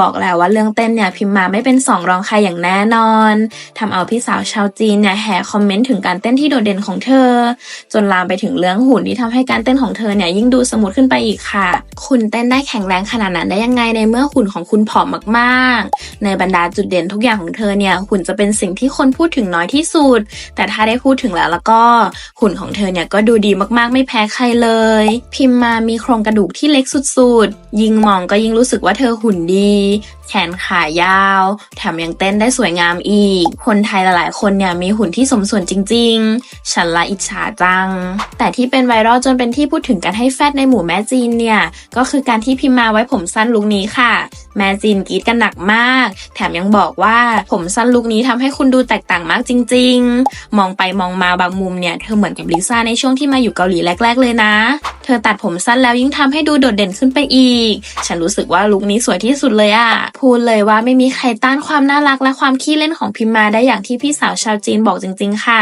บอกแล้วว่าเรื่องเต้นเนี่ยพิมมาไม่เป็นสองรองใครอย่างแน่นอนทำเอาพี่สาวชาวจีนเนี่ยแห่คอมเมนต์ถึงการเต้นที่โดดเด่นของเธอ จนลามไปถึงเรื่องหุ่นที่ทำให้การเต้นของเธอเนี่ยยิ่งดูสมูทขึ้นไปอีกค่ะ คุณเต้นได้แข็งแรงขนาดนั้นได้ยังไงในเมื่อหุ่นของคุณผอมมากๆ ในบรรดาจุดเด่นทุกอย่างของเธอเนี่ยหุ่นจะเป็นสิ่งที่คนพูดถึงน้อยที่สุด แต่ถ้าได้พูดถึงแล้วแล้วก็หุ่นของเธอเนี่ยก็ดูดีมากๆ ไม่แพ้ใครเลย พิมมามีโครงกระดูกที่เล็กสุดๆ ยิ่งมองก็ยิ่งรู้สึกว่าเธอหุ่นดีแขนขายาว แถมยังเต้นได้สวยงามอีก คนไทยหลายๆ คนเนี่ยมีหุ่นที่สมส่วนจริง ๆ ฉันละอิจฉาจัง แต่ที่เป็นไวรัลจนเป็นที่พูดถึงกันให้แฟดในหมู่แม่จีนเนี่ย ก็คือการที่พิมมาไว้ผมสั้นลุคนี้ค่ะ แม่จีนกรีดกันหนักมาก แถมยังบอกว่าผมสั้นลุคนี้ทำให้คุณดูแตกต่างมากจริง ๆ มองไปมองมาบางมุมเนี่ยเธอเหมือนกับลิซ่าในช่วงที่มาอยู่เกาหลีแรก ๆ เลยนะ ธอตัดผมสั้นแล้วยิ่งทำให้ดูโดดเด่นขึ้นไปอีก ฉันรู้สึกว่าลุคนี้สวยที่สุดเลยอะพูดเลยว่าไม่มีใครต้านความน่ารักและความขี้เล่นของพิมมาได้อย่างที่พี่สาวชาวจีนบอกจริง ๆ ค่ะ